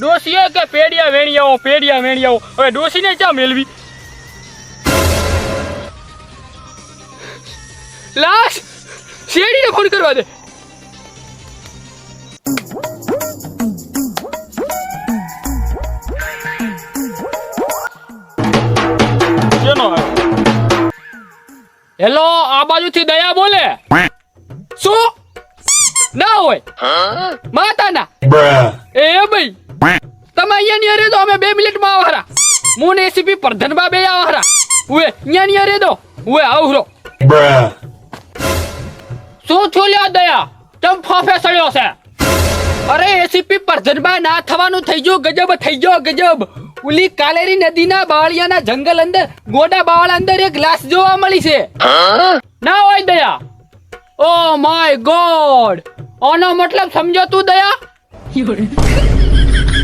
ડોસીએ કે પેડિયા વેણિયાઓ પેડિયા વેણિયાઓ હવે ડોસીને ક્યાં મેળવી લાશ! શેરડીને ફોન કરવા દે. હેલો આ બાજુથી દયા બોલે? શું? ના હોય? માતાના? એ ભાઈ તમે અહીંયા નિયરે દો અમે બે મિનિટમાં આવહારા હું ને એસીપી પ્રધાનબા બે આવહારા ઉએ અહીંયા નિયરે દો ઉએ આવરો શું છોલ્યા દયા? તમ ફાફે સળ્યો છે? અરે, એસીપી પરધનબા ના થવાનું થઈ ગયું, ગજબ થઈ ગયો, ગજબ. ઉલી કાલેરી નદીના બાવળિયાના જંગલ અંદર, ગોડા બાવળ અંદર એક ગ્લાસ જોવા મળી છે. ના હોય દયા? ઓ માય ગોડ આનો મતલબ સમજો તું દયા?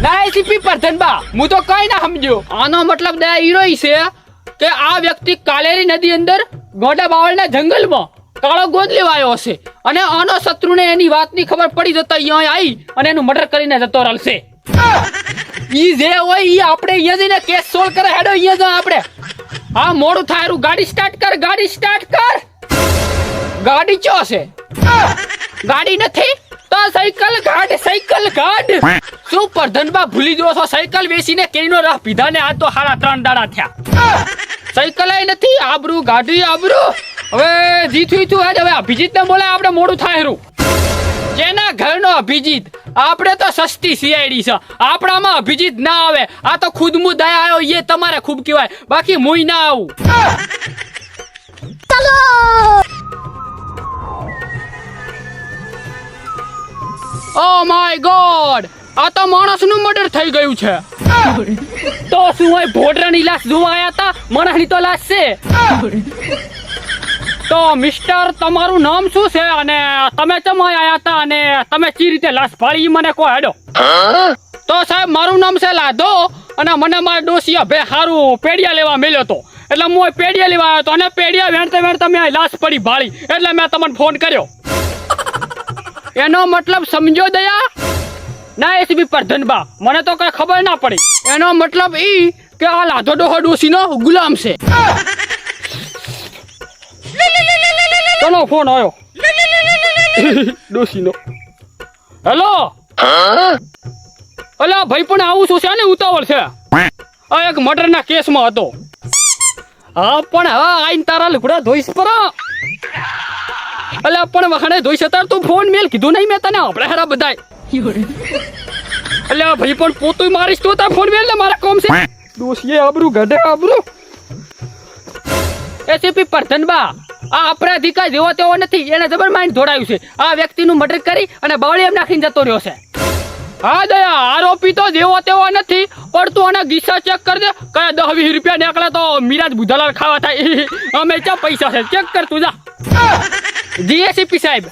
ના, એસીપી પરધનબા હું તો કઈ ના સમજ્યો. આનો મતલબ દયા હીરો છે કે આ વ્યક્તિ કાલેરી નદી અંદર ગોડા બાવળના જંગલમાં કાળો ગોદ લેવાયો હશે. અને આનો શત્રુને એની વાતની ખબર પડી જતા અહીંયા આવી અને એનું મર્ડર કરીને જતો રહેશે ઈ જે હોય ઈ આપણે અહીંયા જઈને કેસ સોલ્વ કરે, હેડો અહીંયા જા આપણે. હા, મોડું થાય, હારું. ગાડી સ્ટાર્ટ કર, ગાડી સ્ટાર્ટ કર. ગાડી ચો છે? ગાડી નથી? તો સાયકલ કાઢ સાયકલ કાઢ શું પ્રધાનબા ભૂલી ગયો છો સાયકલ વેચીને કેરીનો રાહ પીધા ને આ તો હારા ત્રણ દાડા થયા. સાયકલ નથી આબરૂ ગાડી આબરૂ. હવે જીથું હેડ હવે અભિજીત ને બોલે આપણે મોડું થાય રૂ જેના ઘરનો અભિજીત આપણે તો સસ્તી સીઆઈડી છે. આપણામાં અભિજીત ના આવે. આ તો ખુદ મુ દયા આવ્યો એ તમારે ખૂબ કહેવાય. બાકી મુય ના આવું. ઓ માય ગોડ આ તો માણસનું મર્ડર થઈ ગયું છે. તો શું હોય ભોડરાની લાશ જોવા આવ્યા હતા માણસની તો લાશ છે. તો મિસ્ટર તમારું નામ શું છે? અને તમે ચમ આવ્યા હતા અને તમે ચી રીતે લાશ ફાળી મને કહો, હેડો. તો સાહેબ, મારું નામ છે લાધો, અને મને મારા ડોસિયા બે હારું પેડિયા લેવા મેલ્યો હતો એટલે હું પેડિયા લેવા આવ્યો હતો અને પેડિયા વેણતે વેણતે મેં લાશ પડી ભાળી. એટલે મેં તમને ફોન કર્યો. એનો મતલબ સમજો દયા? ના એસીબી ધનબા મને તો કઈ ખબર ના પડી. એનો મતલબ ઈ કે આ લાધો ડોહો ડોસીનો ગુલામ છે. ચલો, ફોન આવ્યો. ડોસીનો હેલો? અલા, ભાઈ પણ આવું શું છે? ને ઉતાવળ છે? આ એક મર્ડરના કેસમાં હતો. હા, પણ હવે આઈને તારા લુગડા ધોઈશ પર. અલા, પણ વખાણે ધોઈ અત્યારે તું ફોન મેલ. કીધું નહીં મેં તને. આપણે હારા બધાય. અલે, ભાઈ, પણ પોતું મારીશ તો તાર ફોન મેલ ને મારા કોમ છે. દોશીએ આબરૂ, ગઢે આબરૂ. એસીપી પરધનબા આ અપરાધિકા જેવો તેવો નથી. એને જબર માઇન્ડ ધોડાયું છે. આ વ્યક્તિનું મર્ડર કરી અને બાવળી એમ નાખીને જતો રહ્યો છે. હા, દયા, આરોપી તો જેવો તેવો નથી. પણ તું આના ગીસા ચેક કર દે. કયા દસ વીસ રૂપિયા નીકળે તો મીરાજ બુધાલાલ ખાવા થાય. અમે ચા પૈસા છે? ચેક કર તું, જા. જીએસીપી સાહેબ.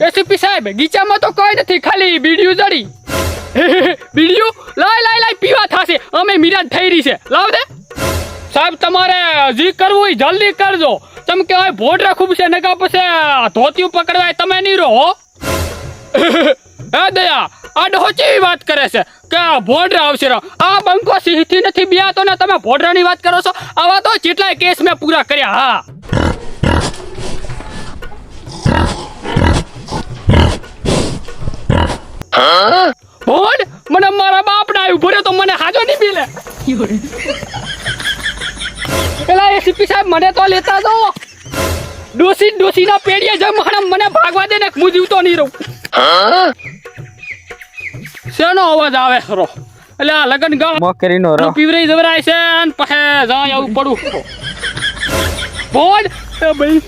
એસીપી સાહેબ, ગીચામાં તો કોઈ નથી, ખાલી બીડીયું જડી. બીડીયું લાય લાય લાય, પીવા થાશે. અમે મિરાજ થઈ રહી છે. લાવ દે. સાહેબ, તમારે જી કરવું હોય જલ્દી કરજો. તમ કે હોય ભોડરા ખૂબ છે નકા પછી ધોતિયું પકડવાય તમે નહીં રહો. હે દયા. આ ડોહો વાત કરે છે કે આ ભોડરા આવશે આ બંકો સિંહથી નથી બિયાતો ને તમે ભોડરાની વાત કરો છો? આવા તો જેટલાય કેસ મેં પૂરા કર્યા, હા. ભોડ, મને મારા બાપ ના આવ્યું ભોડે તો મને હાજો નહીં પીલે પેલા એસીપી સાહેબ મને તો લેતા દો ડોસી ડોસી ના પેડીએ જમ મને ભાગવા દે ને હું જીવતો નહીં રહું. શેનો અવાજ આવે ખરો? એટલે આ લગન ગા મકરીનો રો પીવરી જવરાય છે ને પછી જાય આવું પડું. બોલ. એ ભાઈ